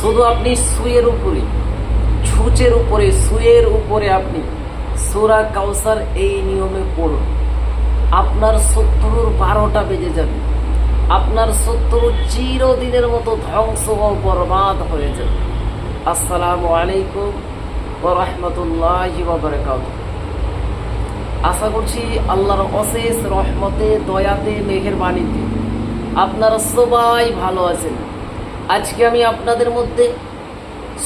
শুধু আপনি সুয়ের উপরে, ছুচের উপরে, সুয়ের উপরে আপনি, সুরা কাউসার এই নিয়মে পড়ুন। আপনার শত্রুর বারোটা বেজে যাবে। আপনার শত্রু চিরদিনের মতো ধ্বংস ও বরবাদ হয়ে যাবে। আসসালামু আলাইকুম ও রহমতুল্লাহ আশা করছি আল্লাহর অশেষ রহমতে, দয়াতে মেঘের বাণীতে আপনারা সবাই ভালো আছেন। আজকে আমি আপনাদের মধ্যে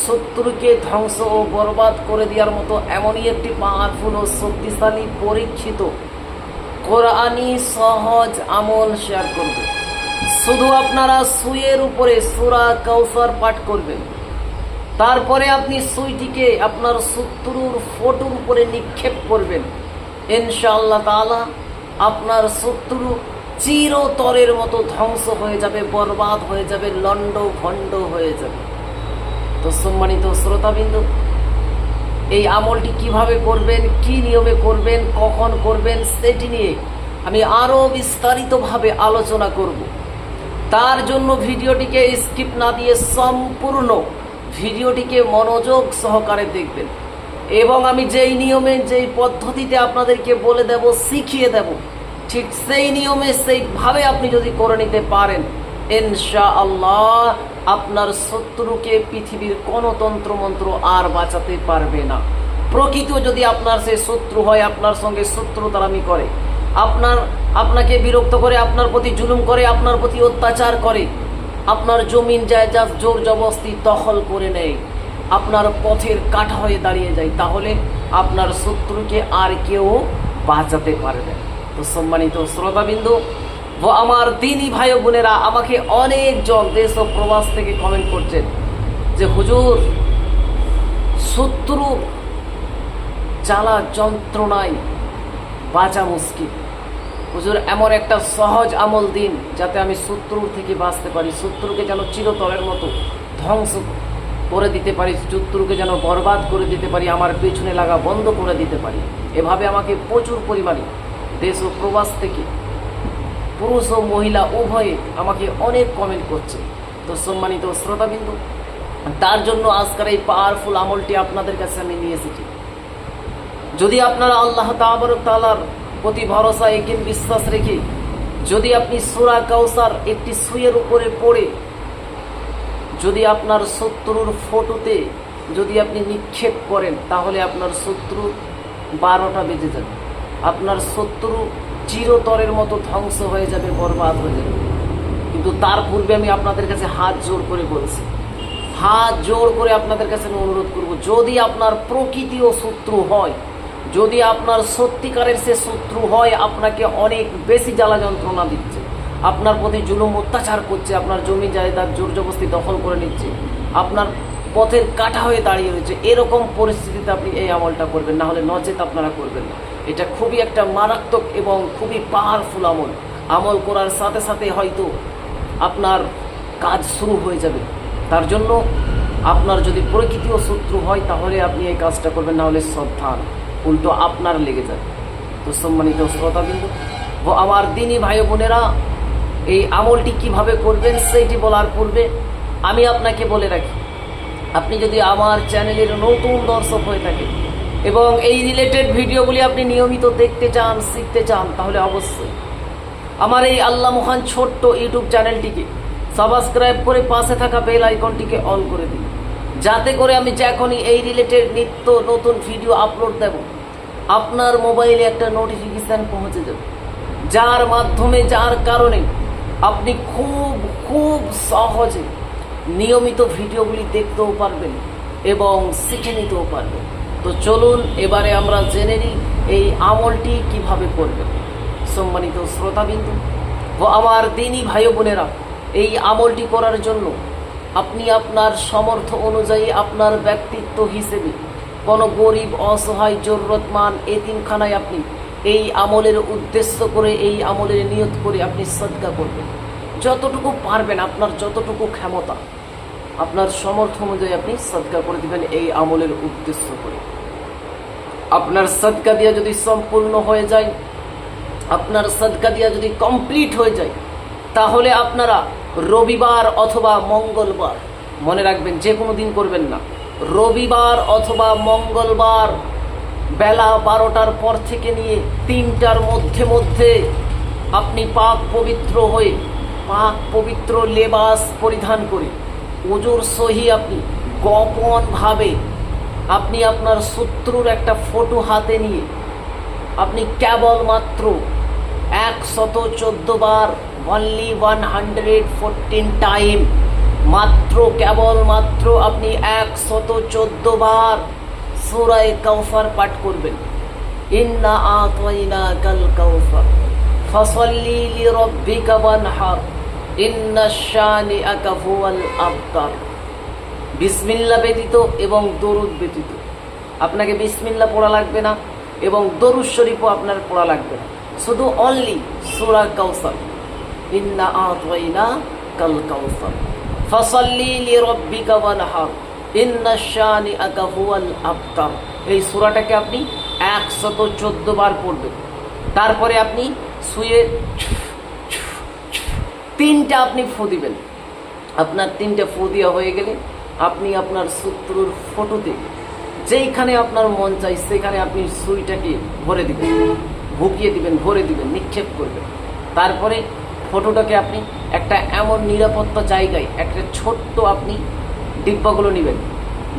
শত্রুকে ধ্বংস ও বরবাদ করে দেওয়ার মতো এমনই একটি পাওয়ারফুল ও শক্তিশালী পরীক্ষিত কোরআনি সহজ আমল শেয়ার করবে। শুধু আপনারা সুইয়ের উপরে সুরা কাউসার পাঠ করবেন। তারপরে আপনি সুইটিকে আপনার শত্রুর ফটোর উপরে নিক্ষেপ করবেন। ইনশাআল্লাহ তাআলা আপনার শত্রু চিরতরের মতো ধ্বংস হয়ে যাবে, বরবাদ হয়ে যাবে লন্ড ভণ্ড হয়ে যাবে। তো সম্মানিত শ্রোতাবিন্দু, এই আমলটি কীভাবে করবেন, কি নিয়মে করবেন, কখন করবেন, সেটি নিয়ে আমি আরও বিস্তারিতভাবে আলোচনা করব। তার জন্য ভিডিওটিকে স্কিপ না দিয়ে সম্পূর্ণ ভিডিওটিকে মনোযোগ সহকারে দেখবেন। এবং আমি যেই নিয়মে, যেই পদ্ধতিতে আপনাদেরকে বলে দেব, শিখিয়ে দেব ঠিক সেই নিয়মে সেইভাবে আপনি যদি করে নিতে পারেন ইনশা আল্লাহ আপনার শত্রুকে পৃথিবীর কোনো তন্ত্রমন্ত্র আর বাঁচাতে পারবে না প্রকৃত যদি আপনার সে শত্রু হয়, আপনার সঙ্গে শত্রুতারামি করে, আপনার, আপনাকে বিরক্ত করে, আপনার প্রতি জুলুম করে, আপনার প্রতি অত্যাচার করে, আপনার জমিন জায়গা জোর জবস্তি দখল করে নেয়, আপনার পথের কাঠা হয়ে দাঁড়িয়ে যায়, তাহলে আপনার শত্রুকে আর কেউ বাঁচাতে পারবে। তো সম্মানিত শ্রোতাবিন্দু, ও আমার দিনী ভাই বোনেরা, আমাকে অনেকজন দেশ ও প্রবাস থেকে কমেন্ট করছেন যে, হুজুর, শত্রু জ্বালা যন্ত্রণায় বাঁচা মুশকিল। হুজুর, এমন একটা সহজ আমল দিন যাতে আমি শত্রুর থেকে বাঁচতে পারি, শত্রুকে যেন চিরতরের মতো ধ্বংস করে দিতে পারি, শত্রুকে যেন বরবাদ করে দিতে পারি, আমার পেছনে লাগা বন্ধ করে দিতে পারি। এভাবে আমাকে প্রচুর পরিমাণে দেশ ও প্রবাস থেকে পুরুষ ও মহিলা উভয়ে আমাকে অনেক কমেন্ট করছে। তো সম্মানিত শ্রোতাবিন্দু, তার জন্য আজকের এই পাওয়ারফুল আমলটি আপনাদের কাছে আমি নিয়ে এসেছি। যদি আপনারা আল্লাহ তাবরক তালার প্রতি ভরসা একিন বিশ্বাস রেখে যদি আপনি সুরা কাউসার একটি সুইয়ের উপরে পড়ে, যদি আপনার শত্রুর ফটোতে যদি আপনি নিক্ষেপ করেন, তাহলে আপনার শত্রু বারোটা বেজে যাবে। আপনার শত্রু চিরতরের মতো ধ্বংস হয়ে যাবে, বরবাদ হয়ে যাবে। কিন্তু তার পূর্বে আমি আপনাদের কাছে হাত জোর করে বলছি। হাত জোর করে আপনাদের কাছে আমি অনুরোধ করব, যদি আপনার প্রকৃতি ও শত্রু হয়, যদি আপনার সত্যিকারের সে শত্রু হয়, আপনাকে অনেক বেশি জ্বালা যন্ত্রণা দিচ্ছে, আপনার প্রতি জুলুম অত্যাচার করছে, আপনার জমি জায়গার জোর জবস্তি দখল করে নিচ্ছে, আপনার পথের কাটা হয়ে দাঁড়িয়ে রয়েছে। এরকম পরিস্থিতিতে আপনি এই আমলটা করবেন, না হলে নচেত আপনারা করবেন না। এটা খুবই একটা মারাত্মক এবং খুবই পাওয়ারফুল আমল। আমল করার সাথে সাথে হয়তো আপনার কাজ শুরু হয়ে যাবে। তার জন্য আপনার যদি প্রকৃতি ও শত্রু হয়, তাহলে আপনি এই কাজটা করবেন, না হলে সাবধান উল্টো আপনার লেগে যাবে তো সম্মানিত শ্রোতাবিন্দু, ও আমার দিনী ভাই বোনেরা, এই আমলটি কীভাবে করবেন, সেইটি বলার পূর্বে আমি আপনাকে বলে রাখি। আপনি যদি আমার চ্যানেলের নতুন দর্শক হয়ে থাকেন এবং এই রিলেটেড ভিডিওগুলি আপনি নিয়মিত দেখতে চান, শিখতে চান, তাহলে অবশ্যই আমার এই আল্লাহ মহান ছোট্ট ইউটিউব চ্যানেলটিকে সাবস্ক্রাইব করে পাশে থাকা বেল আইকনটিকে অন করে দিন। যাতে করে আমি যখনই এই রিলেটেড নিত্য নতুন ভিডিও আপলোড দেব, আপনার মোবাইলে একটা নোটিফিকেশান পৌঁছে যাবে। যার মাধ্যমে, যার কারণে আপনি খুব খুব সহজে নিয়মিত ভিডিওগুলি দেখতেও পারবেন এবং শিখে নিতেও পারবেন। তো চলুন, এবারে আমরা জেনে নিই এই আমলটি কীভাবে করবেন। সম্মানিত শ্রোতাবিন্দু, ও আমার দিনই ভাই বোনেরা, এই আমলটি করার জন্য আপনি আপনার সমর্থ অনুযায়ী আপনার ব্যক্তিত্ব হিসেবে কোনো গরিব, অসহায়, জরুরতমান এতিমখানায় আপনি এই আমলের উদ্দেশ্য করে, এই আমলের নিয়ত করে আপনি সদ্গা করবেন। যতটুকু পারবেন আপনার যতটুকু ক্ষমতা, আপনার সমর্থ অনুযায়ী আপনি সদ্গা করে দিবেন এই আমলের উদ্দেশ্য করে। আপনার সদকা দিয়া যদি সম্পূর্ণ হয়ে যায়, আপনার সদকা দিয়া যদি কমপ্লিট হয়ে যায়, তাহলে আপনারা রবিবার অথবা মঙ্গলবার, মনে রাখবেন যে কোনো দিন করবেন না, রবিবার অথবা মঙ্গলবার বেলা বারোটার পর থেকে নিয়ে তিনটার মধ্যে মধ্যে আপনি পাক পবিত্র হয়ে পাক পবিত্র লেবাস পরিধান করে। ওজোর সহি আপনি গোপনভাবে আপনি আপনার শত্রুর একটা ফটো হাতে নিয়ে আপনি কেবলমাত্র একশত চোদ্দ বার only one hundred fourteen time মাত্র, কেবলমাত্র আপনি একশত চোদ্দ বার সুরায় কৌফার পাঠ করবেন। ইন্না আতওয়াইনা কাল কৌফার ফসল্লি লিরব্বিকা ওয়ানহার। ইন্না শানিআকা হুয়াল আবতার বিসমিল্লা ব্যতীত এবং দরুদ ব্যতীত। আপনাকে বিসমিল্লা পড়া লাগবে না এবং দরুদ শরীফও আপনার পড়া লাগবে না। শুধু অনলি সুরা কাউসার ইন্না আতওয়াইনা কাল কাউসার ফসল্লি লিরব্বিকা ওয়ানহার। ইন্না শানিআকা হুয়াল আবতার এই সূরাটাকে আপনি একশত চোদ্দ বার পড়বেন। তারপরে আপনি শুয়ে তিনটা আপনি ফু দিবেন। আপনার তিনটা ফু দেওয়া হয়ে গেলে আপনি আপনার শত্রুর ফটোতে যেইখানে আপনার মন চাই সেখানে আপনি সুইটাকে ভরে দিবেন, ভুকিয়ে দিবেন, ভরে দিবেন, নিক্ষেপ করবেন। তারপরে ফটোটাকে আপনি একটা এমন নিরাপত্তা জায়গায়, একটা ছোট্ট আপনি ডিব্বাগুলো নেবেন।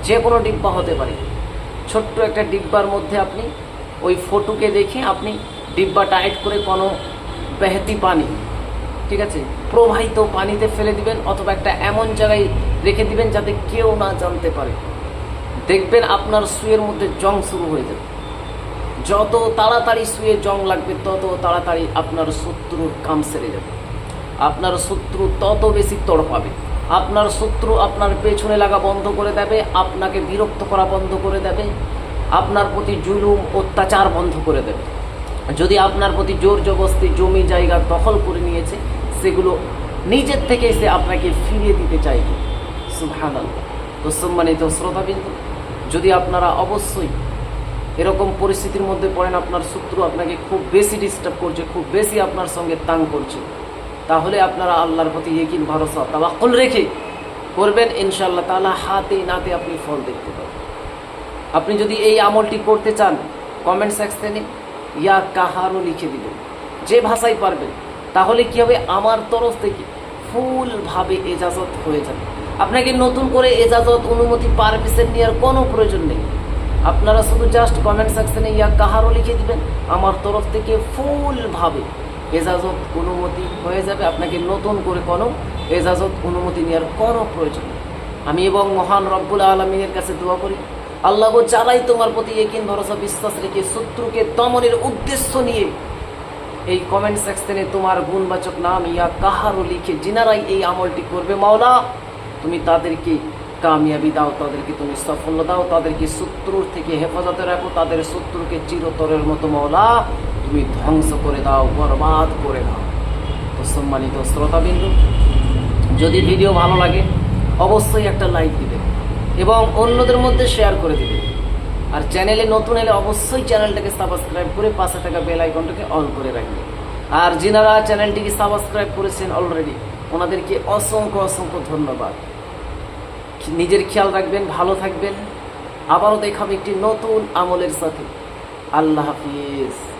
যে কোনো ডিব্বা হতে পারে। ছোট্ট একটা ডিব্বার মধ্যে আপনি ওই ফটোকে দেখে আপনি ডিব্বা টাইট করে কোনো বেহতি পানি ঠিক আছে? প্রবাহিত পানিতে ফেলে দিবেন অথবা একটা এমন জায়গায় রেখে দিবেন যাতে কেউ না জানতে পারে। দেখবেন আপনার সুয়ের মধ্যে জং শুরু হয়ে যাবে। যত তাড়াতাড়ি শুয়ে জং লাগবে, তত তাড়াতাড়ি আপনার শত্রুর কাম সেরে যাবে। আপনার শত্রু তত বেশি তড়পাবে আপনার শত্রু আপনার পেছনে লাগা বন্ধ করে দেবে, আপনাকে বিরক্ত করা বন্ধ করে দেবে, আপনার প্রতি জুলুম, অত্যাচার বন্ধ করে দেবে। যদি আপনার প্রতি জোর জবস্তি জমি জায়গা দখল করে নিয়েছে সেগুলো নিজের থেকে সে আপনাকে ফিরিয়ে দিতে চাইবে। সুবহানাল্লাহ। তো সম্মানিত শ্রোতাবিন্দু, যদি আপনারা অবশ্যই এরকম পরিস্থিতির মধ্যে পড়েন, আপনার শত্রু আপনাকে খুব বেশি ডিস্টার্ব করছে, খুব বেশি আপনার সঙ্গে তাং করছে, তাহলে আপনারা আল্লাহর প্রতি ইকিন ভরসা তাবাক্কুল রেখে করবেন। ইনশাআল্লাহ তাআলা হাতে নাতে আপনি ফল দেখতে পাবেন। আপনি যদি এই আমলটি করতে চান কমেন্ট সেকশনে ইয়া কাহারও লিখে দিবেন। যে ভাষায় পারবেন তাহলে কি হবে? আমার তরফ থেকে ফুলভাবে এজাজত হয়ে যাবে। আপনাকে নতুন করে এজাজত, অনুমতি পারমিশন নেওয়ার কোনো প্রয়োজন নেই। আপনারা শুধু জাস্ট কমেন্ট সেকশনে ইয়া কাহারও লিখে দিবেন। আমার তরফ থেকে ফুলভাবে এজাজত, অনুমতি হয়ে যাবে। আপনাকে নতুন করে কোনো এজাজত, অনুমতি নেওয়ার কোনো প্রয়োজন নেই। আমি এবং মহান রব্বুল আলমিনের কাছে দোয়া করি, আল্লাহ যারাই তোমার প্রতি একিন ভরসা, বিশ্বাস রেখে শত্রুকে দমনের উদ্দেশ্য নিয়ে এই কমেন্ট সেকশনে তোমার গুণবাচক নাম ইয়া কাহারও লিখে যিনারাই এই আমলটি করবে, মাওলা, তুমি তাদেরকে কামিয়াবি দাও, তাদেরকে তুমি সাফল্য দাও, তাদেরকে শত্রুর থেকে হেফাজতে রাখো, তাদের শত্রুকে চিরতরের মতো, মাওলা, তুমি ধ্বংস করে দাও, বরবাদ করে দাও। তো সম্মানিত শ্রোতাবিন্দু, যদি ভিডিও ভালো লাগে, অবশ্যই একটা লাইক দিবে এবং অন্যদের মধ্যে শেয়ার করে দিবেন আর চ্যানেলে নতুন এলে অবশ্যই চ্যানেলটাকে সাবস্ক্রাইব করে পাশে থাকা বেল আইকনটাকে অন করে রাখবেন আর যিনারা চ্যানেলটিকে সাবস্ক্রাইব করেছেন অলরেডি ওনাদেরকে অসংখ্য অসংখ্য ধন্যবাদ। নিজের খেয়াল রাখবেন, ভালো থাকবেন। আবারও দেখাবে একটি নতুন আমলের সাথে। আল্লাহ হাফিজ।